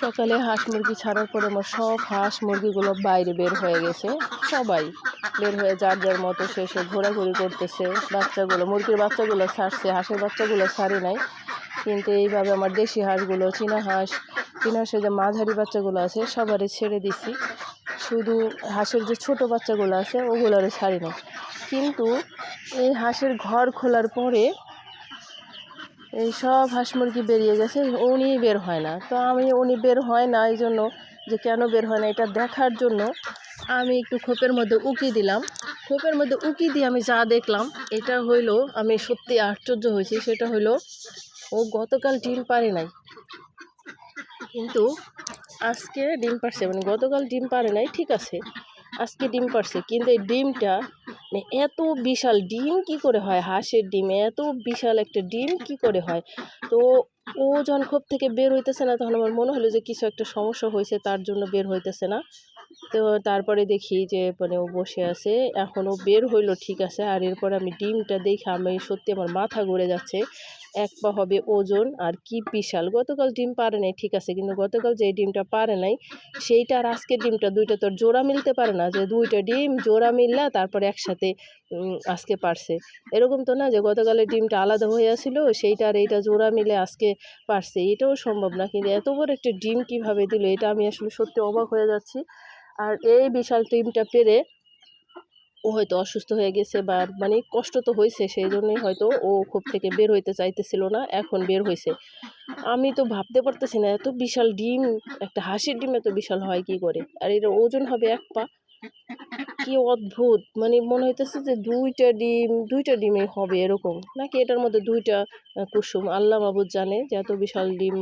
সকালে হাঁস মুরগি ছাড়ার পরে আমার সব হাঁস মুরগিগুলো বাইরে বের হয়ে গেছে। সবাই বের হয়ে যার যার মতো সে সে ঘোরাঘুরি করতেছে। বাচ্চাগুলো, মুরগির বাচ্চাগুলো ছাড়ছে, হাঁসের বাচ্চাগুলো ছাড়ে নাই। কিন্তু এইভাবে আমার দেশি হাঁসগুলো, চীনা হাঁস, চীনা হাঁসের যে মাঝারি বাচ্চাগুলো আছে সবারই ছেড়ে দিছি। শুধু হাঁসের যে ছোট বাচ্চাগুলো আছে ওগুলো ওগুলোরও ছাড়ি নাই কিন্তু এই হাঁসের ঘর খোলার পরে এই সব হাঁস মুরগি বেরিয়ে গেছে, উনি বের হয় না। তো আমি, উনি বের হয় না, এই জন্য যে কেন বের হয় না, এটা দেখার জন্য আমি একটু খোপের মধ্যে উকি দিলাম। খোপের মধ্যে উকি দিয়ে আমি যা দেখলাম, এটা হইল, আমি সত্যি আশ্চর্য হয়েছি, সেটা হইল, ও গতকাল ডিম পারে নাই। কিন্তু আজকে ডিম পারছে মানে গতকাল ডিম পারে নাই, ঠিক আছে, আজকে ডিম পারছে, কিন্তু এই ডিমটা মানে এত বিশাল ডিম কি করে হয়? হাঁসের ডিম, এত বিশাল একটা ডিম কি করে হয়? তো ও যখন খোপ থেকে বের হইতেছে না, তখন আমার মনে হলো যে কিছু একটা সমস্যা হয়েছে, তার জন্য বের হইতেছে না। তো তারপরে দেখি যে মানে ও বসে আছে, এখনও বের হইল ঠিক আছে। আর এরপর আমি ডিমটা দেখে আমি সত্যি আমার মাথা ঘুরে যাচ্ছে। এক পা হবে ওজন আর কি বিশাল। গতকাল ডিম পারে নাই, ঠিক আছে, কিন্তু গতকাল যে ডিমটা পারে নাই, সেইটা আর আজকের ডিমটা দুইটা তোর জোড়া মিলতে পারে না, যে দুইটা ডিম জোড়া মিললা, তারপরে একসাথে আজকে পারছে। এরকম তো না যে গতকালের ডিমটা আলাদা হয়ে আসছিল সেইটা আর এইটা জোড়া মিলে আজকে পারছে, এটাও সম্ভব না, কিন্তু এত বড় একটা ডিম কীভাবে দিল, এটা আমি আসলে সত্যি অবাক হয়ে যাচ্ছি। আর এই বিশাল ডিমটা পেরে ও হয়তো অসুস্থ হয়ে গেছে বা মানে কষ্ট তো হয়েছে সেই জন্যই হয়তো ও খুব থেকে বের হইতে চাইতেছিল না, এখন বের হয়েছে আমি তো ভাবতে পারতেছি না, এত বিশাল ডিম, একটা হাসির ডিম এত বিশাল হয় কি করে? আর এর ওজন হবে এক পা। কি অদ্ভুত! মানে মনে হইতেছে যে দুইটা ডিম, দুইটা ডিমে হবে এরকম। নাকি এটার মধ্যে দুইটা কুসুম, আল্লাহ মাবুদ জানে যে এত বিশাল ডিম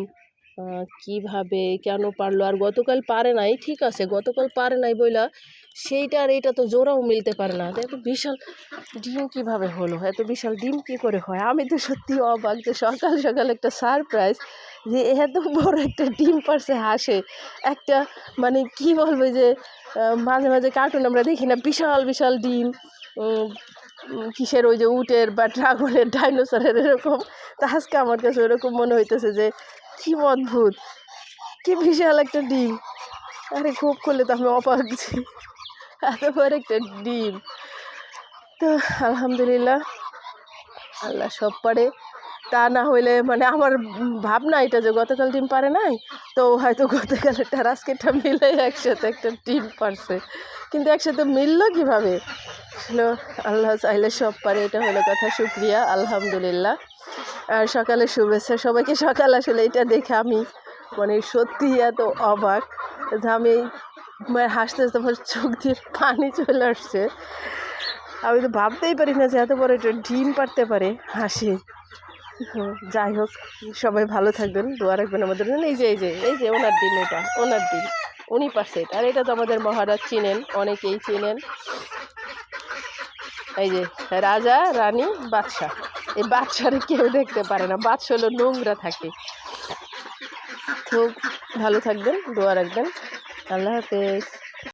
কীভাবে, কেন পারল? আর গতকাল পারে নাই, ঠিক আছে, গতকাল পারে নাই বইলা, সেইটা আর এইটা তো জোড়াও মিলতে পারে না। এত বিশাল ডিম কীভাবে হলো? এত বিশাল ডিম কি করে হয়? আমি তো সত্যি অবাক যে সকাল সকাল একটা সারপ্রাইজ যে এত বড় একটা ডিম পারছে হাসে। একটা মানে কি বলব যে মাঝে মাঝে কার্টুন আমরা দেখি না, বিশাল বিশাল ডিম কিসের ওই যে উটের বা ড্রাগনের ডাইনোসরের এরকম। তা আজকে আমার কাছে ওরকম মনে হইতেছে যে কি অদ্ভুত কি বিশাল একটা ডিম। আরে খুব করলে তো আমি অবাক যে এত বড় একটা ডিম। তো আলহামদুলিল্লাহ, আল্লাহ সব পারে। তা না হইলে মানে আমার ভাবনা এটা যে গতকাল ডিম পারে নাই, তো হয়তো গতকালেরটা আর আজকেরটা মিলে একসাথে একটা ডিম পারছে। কিন্তু একসাথে মিললো কীভাবে? আল্লাহ চাইলে সব পারে, এটা হলো কথা। শুক্রিয়া, আলহামদুলিল্লাহ। আর সকালে শুভেচ্ছা। সবাইকে সকাল আসলে এটা দেখে আমি মানে সত্যি এত অবাক আমি মানে হাসতে হাসতে আমার চোখ দিয়ে পানি চলে আসছে। আমি তো ভাবতেই পারি না যে এত বড় একটা ডিম পারতে পারে হাসি। যাই হোক, সবাই ভালো থাকবেন, দোয়া রাখবেন আমাদের জন্য। এই যে এই যে এই যে ওনার দিন এটা, ওনার দিন উনি পারছে। আর এটা তো আমাদের মহারাজ চিনেন, অনেকেই চিনেন। এই যে, রাজা, রানী, বাদশাহ। এই বাচ্চারে কেউ দেখতে পারে না। বাচ্চা হলো নোংরা থাকে। খুব ভালো থাকবেন, দোয়া রাখবেন। আল্লাহ হাফেজ।